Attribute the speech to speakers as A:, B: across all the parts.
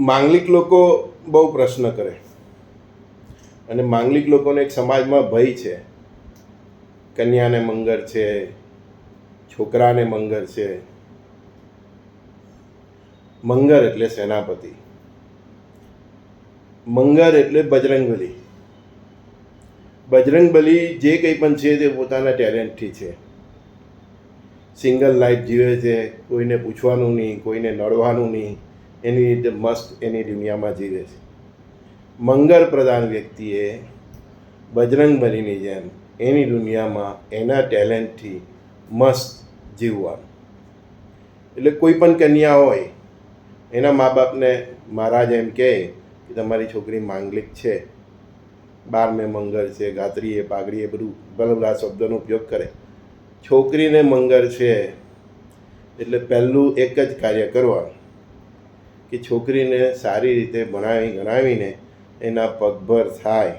A: માંગલિક લોકો બહુ પ્રશ્ન કરે. અને માંગલિક લોકોને એક સમાજમાં ભય છે. કન્યાને મંગળ છે, છોકરાને મંગળ છે. મંગર એટલે સેનાપતિ. મંગર એટલે બજરંગબલી બજરંગબલી જે કંઈ પણ છે તે પોતાના ટેલેન્ટથી છે. સિંગલ લાઈફ જીવે છે, કોઈને પૂછવાનું નહીં, કોઈને નડવાનું નહીં. એની રીતે મસ્ત એની દુનિયામાં જીવે છે. મંગળ પ્રધાન વ્યક્તિએ બજરંગબલીની જેમ એની દુનિયામાં એના ટેલેન્ટથી મસ્ત જીવવાનું. એટલે કોઈ પણ કન્યા હોય, એના મા બાપને મહારાજ એમ કહે કે તમારી છોકરી માંગલિક છે બાર મેં મંગળ છે ગાત્રીએ પાઘડીએ બધું બલબલા શબ્દનો ઉપયોગ કરે. છોકરીને મંગળ છે, એટલે પહેલું એક જ કાર્ય કરવાનું. કે છોકરીને સારી રીતે ભણાવી, ગણાવીને એના પગભર થાય,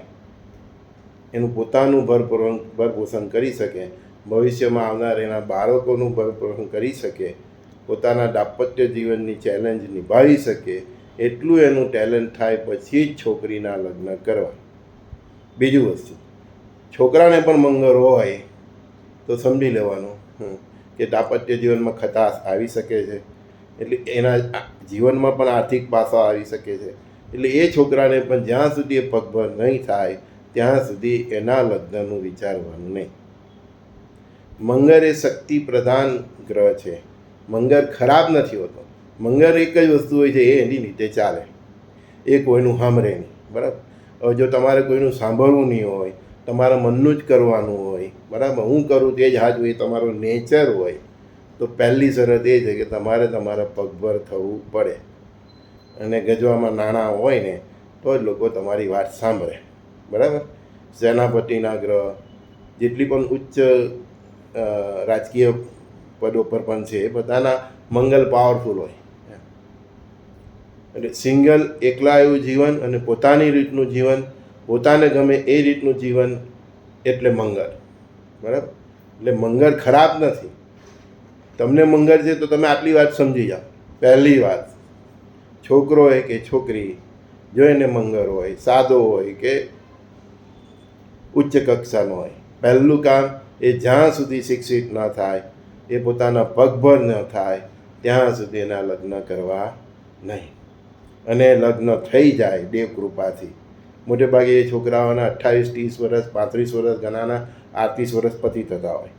A: એનું પોતાનું ભરપૂરણ, ભરપોષણ કરી શકે, ભવિષ્યમાં આવનાર એના બાળકોનું ભરપોષણ કરી શકે, પોતાના દાંપત્ય જીવનની ચેલેન્જ નિભાવી શકે, એટલું એનું ટેલેન્ટ થાય પછી જ છોકરીના લગ્ન કરવા. બીજું વસ્તુ, છોકરાને પણ મંગળ હોય તો સમજી લેવાનું કે દાંપત્ય જીવનમાં ખટાશ આવી શકે છે. એટલે એના જીવનમાં પણ આર્થિક પાસા આવી શકે છે. એટલે એ છોકરાને પણ જ્યાં સુધી એ પગભર નહીં થાય, ત્યાં સુધી એના લગ્નનું વિચારવાનું નહીં. મંગળ એ શક્તિ પ્રધાન ગ્રહ છે. મંગળ ખરાબ નથી હોતો. મંગળ એક જ વસ્તુ હોય છે, એ એની રીતે ચાલે. એ કોઈનું સાંભળે નહીં. બરાબર? હવે જો તમારે કોઈનું સાંભળવું નહીં હોય, તમારા મનનું જ કરવાનું હોય, બરાબર? હું કરું તે જ હાજુ એ તમારો નેચર હોય. તો પહેલી શરત એ છે કે તમારે તમારા પગભર થવું પડે. અને ગજવામાં નાણાં હોય ને, તો જ લોકો તમારી વાત સાંભળે. બરાબર? સેનાપતિના ગ્રહ, જેટલી પણ ઉચ્ચ રાજકીય પદો પર પણ છે, એ બધાના મંગલ પાવરફુલ હોય. એટલે સિંગલ એકલા એવું જીવન અને પોતાની રીતનું જીવન, પોતાને ગમે એ રીતનું જીવન, એટલે મંગળ. બરાબર? એટલે મંગળ ખરાબ નથી. તમને મંગળ છે તો તમે આટલી વાત સમજી જાઓ. પહેલી વાત, છોકરો હોય કે છોકરી, જો એને મંગળ હોય સાદો હોય કે ઉચ્ચ કક્ષાનો હોય, પહેલું કામ એ જ્યાં સુધી શિક્ષિત ન થાય, એ પોતાના પગભર ન થાય, ત્યાં સુધી એના લગ્ન કરવા નહીં. અને લગ્ન થઈ જાય દેવ કૃપાથી મોટે ભાગે એ છોકરાઓના અઠ્ઠાવીસ, ત્રીસ વર્ષ, પાંત્રીસ વર્ષ, ઘણાના આડત્રીસ વર્ષ પતિ થતા હોય.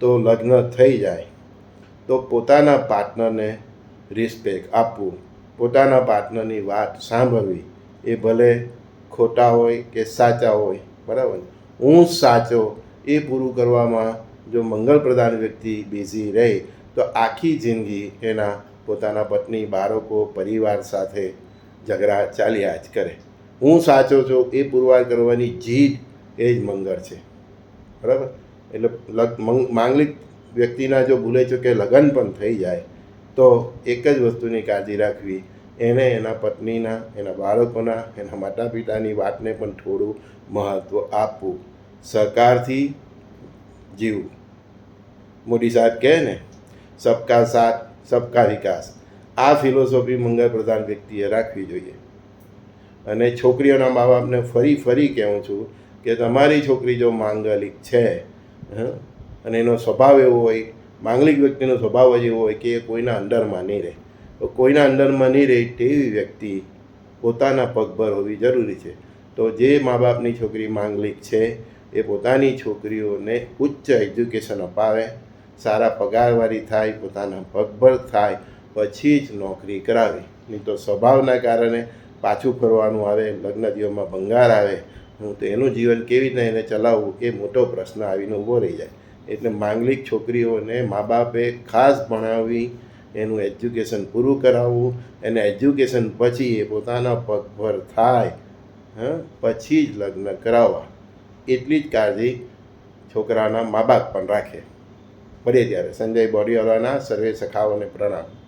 A: તો લગ્ન થઈ જાય. તો પોતાના પાર્ટનરને રિસ્પેક્ટ આપવું. પોતાના પાર્ટનરની વાત સાંભળવી. એ ભલે ખોટા હોય કે સાચા હોય, બરાબર? હું સાચો, એ પૂરું કરવામાં જો મંગળ પ્રધાન વ્યક્તિ બિઝી રહે, તો આખી જિંદગી એના પોતાના પત્ની, બાળકો, પરિવાર સાથે ઝઘડા ચાલ્યા જ કરે. હું સાચો છું, એ પુરવાર કરવાની જીદ એ જ મંગળ છે. બરાબર? એટલે માંગલિક વ્યક્તિના જો ભૂલે ચૂકે લગ્ન પણ થઈ જાય તો એક જ વસ્તુની કાળજી રાખવી. એને એના પત્નીના એના બાળકોના એના માતા પિતાની વાતને પણ થોડું મહત્ત્વ આપવું. સરકારથી જીવવું મોદી સાહેબ કહે ને સબકા સાથ સબકા વિકાસ. આ ફિલોસોફી મંગળ પ્રધાન વ્યક્તિએ રાખવી જોઈએ. અને છોકરીઓના મા બાપને ફરી ફરી કહું છું કે તમારી છોકરી જો માંગલિક છે હં, અને એનો સ્વભાવ એવો હોય, માંગલિક વ્યક્તિનો સ્વભાવ જ એવો હોય કે એ કોઈના અંડરમાં નહીં રહે. તો કોઈના અંડરમાં નહીં રહે તેવી વ્યક્તિ પોતાના પગભર હોવી જરૂરી છે. તો જે મા બાપની છોકરી માંગલિક છે, એ પોતાની છોકરીઓને ઉચ્ચ એજ્યુકેશન અપાવે, સારા પગારવાળી થાય, પોતાના પગભર થાય, પછી જ નોકરી કરાવે. નહીં તો સ્વભાવના કારણે પાછું ફરવાનું આવે, લગ્ન જીવનમાં ભંગાર આવે. હું તો એનું જીવન કેવી રીતે એને ચલાવવું, એ મોટો પ્રશ્ન આવીને ઊભો રહી જાય. એટલે માંગલિક છોકરીઓને મા બાપે ખાસ ભણાવી, એનું એજ્યુકેશન પૂરું કરાવવું એને એજ્યુકેશન પછી એ પોતાના પગભર થાય, હં, પછી જ લગ્ન કરાવવા. એટલી જ કાળજી છોકરાના મા બાપ પણ રાખે. મળીએ ત્યારે. સંજય બોડીવાલાના સર્વે સખાઓને પ્રણામ.